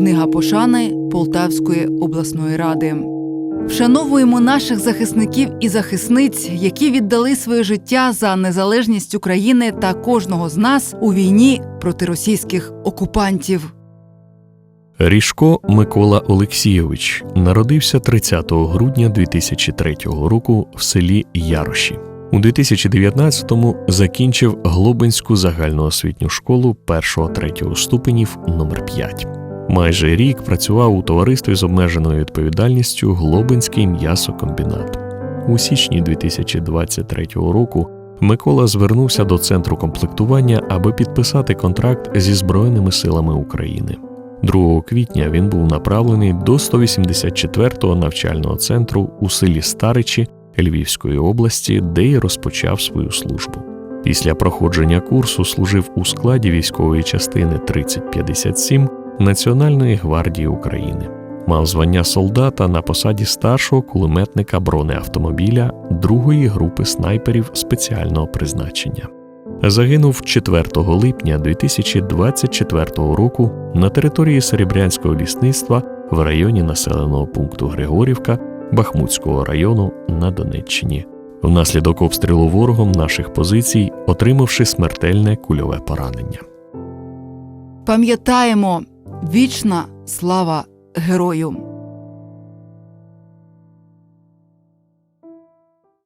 Книга пошани Полтавської обласної ради. Вшановуємо наших захисників і захисниць, які віддали своє життя за незалежність України та кожного з нас у війні проти російських окупантів. Ріжко Микола Олексійович народився 30 грудня 2003 року в селі Яроші. У 2019-му закінчив Глобинську загальноосвітню школу 1-3 ступенів номер 5 Майже рік працював у товаристві з обмеженою відповідальністю Глобинський м'ясокомбінат. У січні 2023 року Микола звернувся до центру комплектування, аби підписати контракт зі Збройними силами України. 2 квітня він був направлений до 184-го навчального центру у селі Старичі Львівської області, де й розпочав свою службу. Після проходження курсу служив у складі військової частини 3057 Національної гвардії України. Мав звання солдата на посаді старшого кулеметника бронеавтомобіля другої групи снайперів спеціального призначення. Загинув 4 липня 2024 року на території Серебрянського лісництва в районі населеного пункту Григорівка Бахмутського району на Донеччині, внаслідок обстрілу ворогом наших позицій, отримавши смертельне кульове поранення. Пам'ятаємо вічна слава герою!